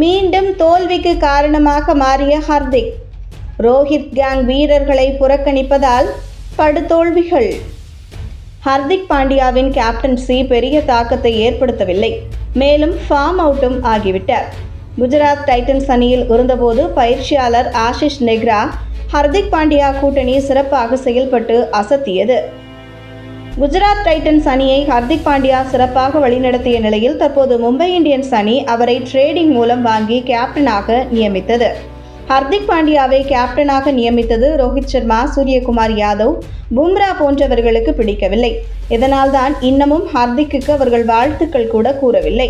மீண்டும் தோல்விக்கு காரணமாக மாறிய ஹர்திக். ரோஹித் கேங் வீரர்களை புறக்கணிப்பதால் படுதோல்விகள். ஹர்திக் பாண்டியாவின் கேப்டன்சி பெரிய தாக்கத்தை ஏற்படுத்தவில்லை. மேலும் ஃபார்ம் அவுட்டும் ஆகிவிட்டார். குஜராத் டைட்டன்ஸ் அணியில் இருந்தபோது பயிற்சியாளர் ஆஷிஷ் நெக்ரா ஹர்திக் பாண்டியா கூட்டணி சிறப்பாக செயல்பட்டு அசத்தியது. குஜராத் டைட்டன்ஸ் அணியை ஹர்திக் பாண்டியா சிறப்பாக வழிநடத்திய நிலையில் தற்போது மும்பை இந்தியன்ஸ் அணி அவரை ட்ரேடிங் மூலம் வாங்கி கேப்டனாக நியமித்தது. ஹர்திக் பாண்டியாவை கேப்டனாக நியமித்தது ரோஹித் சர்மா சூரியகுமார் யாதவ் பும்ரா போன்றவர்களுக்கு பிடிக்கவில்லை. இதனால்தான் இன்னமும் ஹர்திக்கு அவர்கள் வாழ்த்துக்கள் கூட கூறவில்லை.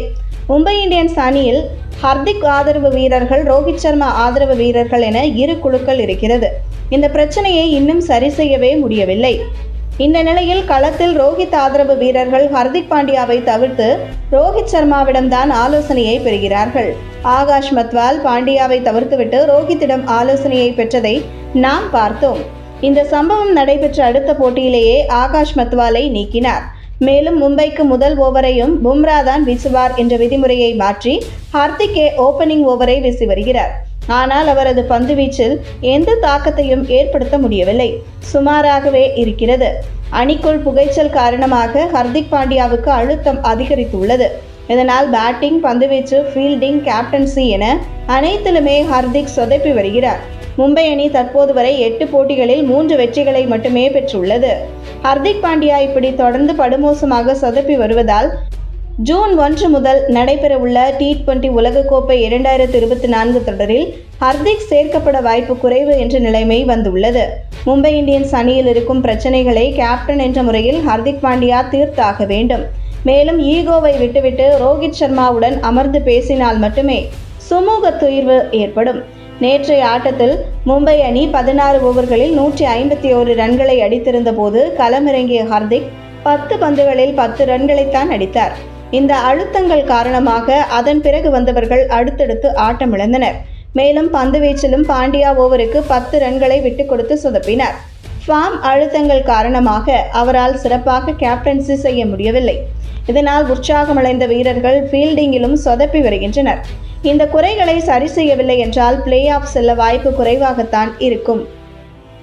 மும்பை இந்தியன்ஸ் அணியில் ஹர்திக் ஆதரவு வீரர்கள் ரோஹித் சர்மா ஆதரவு வீரர்கள் என இரு குழுக்கள் இருக்கிறது. இந்த பிரச்சனையை இன்னும் சரி செய்யவே முடியவில்லை. இந்த நிலையில் களத்தில் ரோஹித் ஆதரவு வீரர்கள் ஹர்திக் பாண்டியாவை தவிர்த்து ரோஹித் சர்மாவிடம்தான் ஆலோசனையை பெறுகிறார்கள். ஆகாஷ் மத்வால் பாண்டியாவை தவிர்த்துவிட்டு ரோஹித்திடம் ஆலோசனையை பெற்றதை நாம் பார்த்தோம். இந்த சம்பவம் நடைபெற்ற அடுத்த போட்டியிலேயே ஆகாஷ் மத்வாலை நீக்கினார். மேலும் மும்பைக்கு முதல் ஓவரையும் பும்ரா தான் வீசுவார் என்ற விதிமுறையை மாற்றி ஹர்திக்கே ஓபனிங் ஓவரை வீசி வருகிறார். ஆனால் அவரது பந்துவீச்சில் எந்த தாக்கத்தையும் ஏற்படுத்த முடியவில்லை. சுமாராகவே இருக்கிறது. அணிக்குள் புகைச்சல் காரணமாக ஹர்திக் பாண்டியாவுக்கு அழுத்தம் அதிகரித்துள்ளது. இதனால் பேட்டிங் பந்துவீச்சு ஃபீல்டிங் கேப்டன்சி என அனைத்திலுமே ஹர்திக் சொதப்பி வருகிறார். மும்பை அணி தற்போது வரை எட்டு போட்டிகளில் மூன்று வெற்றிகளை மட்டுமே பெற்றுள்ளது. ஹர்திக் பாண்டியா இப்படி தொடர்ந்து படுமோசமாக சொதப்பி வருவதால் ஜூன் ஒன்று முதல் நடைபெறவுள்ள டி டுவெண்டி உலகக்கோப்பை இரண்டாயிரத்து இருபத்தி நான்கு தொடரில் ஹர்திக் சேர்க்கப்பட வாய்ப்பு குறைவு என்ற நிலைமை வந்துள்ளது. மும்பை இந்தியன்ஸ் அணியில் இருக்கும் பிரச்சனைகளை கேப்டன் என்ற முறையில் ஹர்திக் பாண்டியா தீர்த்தாக வேண்டும். மேலும் ஈகோவை விட்டுவிட்டு ரோஹித் சர்மாவுடன் அமர்ந்து பேசினால் மட்டுமே சுமூக தீர்வு ஏற்படும். நேற்றைய ஆட்டத்தில் மும்பை அணி பதினாறு ஓவர்களில் நூற்றி ஐம்பத்தி ஓரு ரன்களை அடித்திருந்த போது களமிறங்கிய ஹர்திக் பத்து பந்துகளில் பத்து ரன்களைத்தான் அடித்தார். இந்த அழுத்தங்கள் காரணமாக அதன் பிறகு வந்தவர்கள் அடுத்தடுத்து ஆட்டமிழந்தனர். மேலும் பந்து வீச்சிலும் பாண்டியா ஓவருக்கு பத்து ரன்களை விட்டு கொடுத்து சொதப்பினார். ஃபார்ம் அழுத்தங்கள் காரணமாக அவரால் சிறப்பாக கேப்டன்சி செய்ய முடியவில்லை. இதனால் உற்சாகமடைந்த வீரர்கள் ஃபீல்டிங்கிலும் சொதப்பி வருகின்றனர். இந்த குறைகளை சரி செய்யவில்லை என்றால் பிளே ஆஃப் செல்ல வாய்ப்பு குறைவாகத்தான் இருக்கும்.